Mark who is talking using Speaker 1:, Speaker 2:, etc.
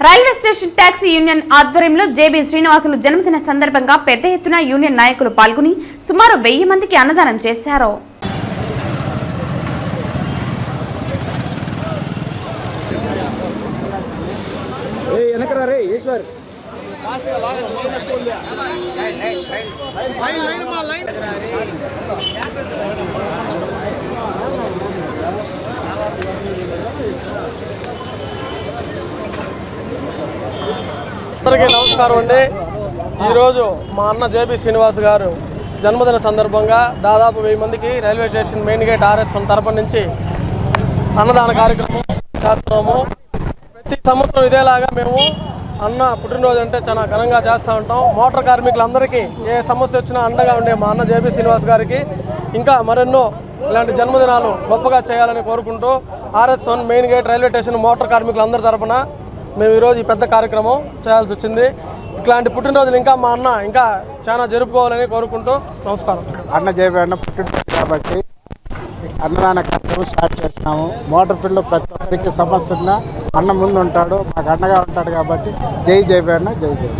Speaker 1: Railway station taxi union ఆధ్వర్యంలో JB Srinivasulu జన్మదిన సందర్భంగా పెద్ద ఎత్తున యూనియన్ నాయకులు పాల్గొని సుమారు వెయ్యి మందికి అన్నదానం చేశారు.
Speaker 2: ఏ వెనకరా రే
Speaker 3: అందరికీ నమస్కారం అండి. ఈరోజు మా అన్న జేబీ శ్రీనివాస్ గారు జన్మదిన సందర్భంగా దాదాపు వెయ్యి మందికి railway station main gate RS తరపు నుంచి అన్నదాన కార్యక్రమం చేస్తున్నాము. ప్రతి సంవత్సరం ఇదేలాగా మేము అన్న పుట్టినరోజు అంటే చాలా ఘనంగా చేస్తూ ఉంటాం. మోటార్ కార్మికులందరికీ ఏ సమస్య వచ్చినా అండగా ఉండే మా అన్న జేబీ శ్రీనివాస్ గారికి ఇంకా మరెన్నో ఇలాంటి జన్మదినాలు గొప్పగా చేయాలని కోరుకుంటూ RS one main gate railway station motor కార్మికులందరి తరపున మేము ఈరోజు ఈ పెద్ద కార్యక్రమం చేయాల్సి వచ్చింది. ఇట్లాంటి పుట్టినరోజులు ఇంకా మా అన్న ఇంకా చాలా జరుపుకోవాలని కోరుకుంటూ నమస్కారం.
Speaker 4: అన్న జేబీ అన్న పుట్టినరోజు కాబట్టి అన్నదాన కార్యక్రమం స్టార్ట్ చేసినాము. మోటార్ ఫీల్డ్లో ప్రతి ఒక్కరికి సమస్య ఉన్నా అన్న ముందు ఉంటాడు. మాకు అండగా ఉంటాడు కాబట్టి జై జేబీ అన్న జై జై